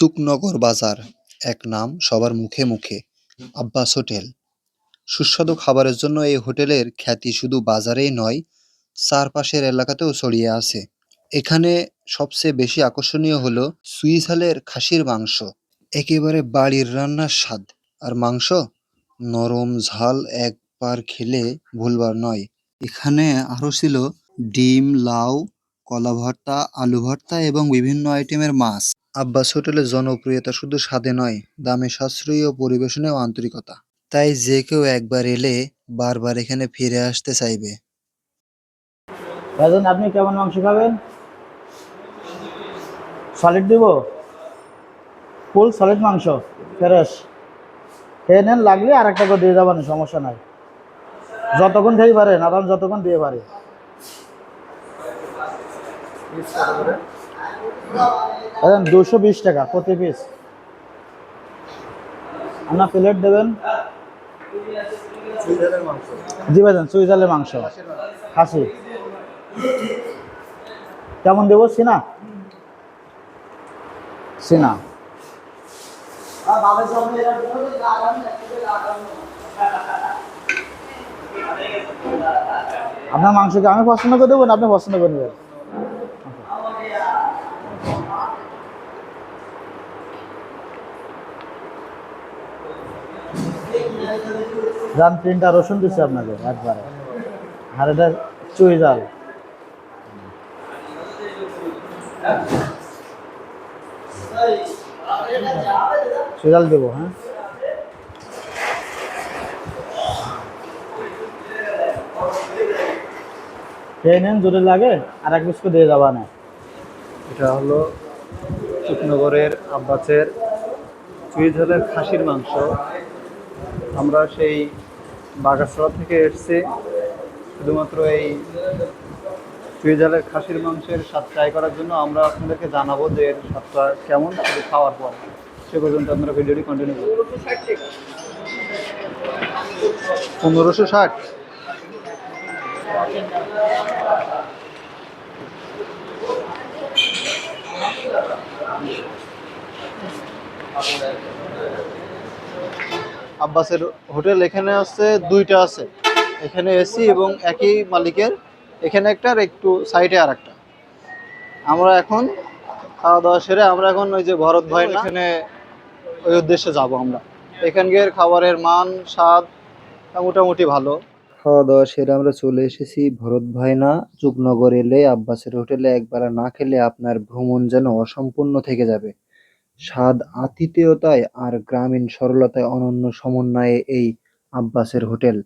সুকনগর বাজার, এক নাম সবার মুখে মুখে, আব্বাস হোটেল। সুস্বাদু খাবারের জন্য এই হোটেলের খ্যাতি শুধু বাজারেই নয়, চারপাশের এলাকাতেও ছড়িয়ে আছে। এখানে সবচেয়ে বেশি আকর্ষণীয় হলো সুইঝালের খাসির মাংস। একেবারে বাড়ির রান্নার স্বাদ। আর মাংস? নরম ঝাল একবার খেলে ভুলবার নয়। এখানে আরও ছিল ডিম, লাউ, কলা ভর্তা, আলু ভর্তা এবং বিভিন্ন আইটেমের মাছ। আব্বাস হোটেলের জনপ্রিয়তা শুধু স্বাদে নয়, দামে সাশ্রয়ী ও পরিবেশনেও আন্তরিকতা। তাই যে কেউ একবার এলে বারবার এখানে ফিরে আসতে চাইবে। আপনি কেমন মাংস খাবেন? সলিড দিব? ফুল সলিড মাংস, ফ্রেশ। খেয়ে নেন, লাগলে আর একটা করে দিয়ে যাবেন, সমস্যা নাই। যতক্ষণ খেয়ে পারেন, আরাম যতক্ষণ দিয়ে পারে ভাইজান দুশো বিশ টাকা প্রতি পিস আপনার প্লেট দেবেন? জি ভাইজান সুইজারল্যান্ডের মাংস। খাসি। কেমন দেবো? সিনা। সিনা। আপনার মাংসকে আমি পছন্দ করে দেবো না আপনি পছন্দ করে নেবেন? যান তিনটা রসুন দিচ্ছি আপনাকে একবারে। আর এটা চুই জাল। চুই দেবো হ্যাঁ? খেয়ে নেন, যদি লাগে, আর এক বিস্কুট দিয়ে যাবা না। এটা হলো চুকনগরের আব্বাসের চুইঝালের খাসির মাংস। আমরা সেই বাগাসড়া থেকে এসেছি। শুধুমাত্র এই চুইঝালের খাসির মাংসের স্বাদ ট্রাই করার জন্য আমরা আপনাদেরকে জানাব যে এর স্বাদটা কেমন, শুধু খাওয়ার পর। সে পর্যন্ত আপনারা ভিডিওটি কন্টিনিউ করুন। পনেরোশো ষাট। আব্বাসের হোটেল, এখানে আছে দুইটা আছে। এখানে এসি এবং একই মালিকের। এখানে একটা আর একটু সাইডে আর একটা আমরা এখন খাওয়া দাওয়া সেরে আমরা এখন ওই যে ভরত ভাই এখানে ওই উদ্দেশ্যে যাব আমরা। এখানকার খাবারের মান, স্বাদ মোটামুটি ভালো। খাওয়া দাওয়া সেরে আমরা চলে এসেছি ভরত ভাইনা যুগনগর এলে আব্বাসের হোটেলে একবার না খেলে আপনার ভ্রমণ যেন অসম্পূর্ণ থেকে যাবে। স্বাদ আতিথেয়তায় আর গ্রামীণ সরলতায় অনন্য সমন্বয়ে এই আব্বাসের হোটেল।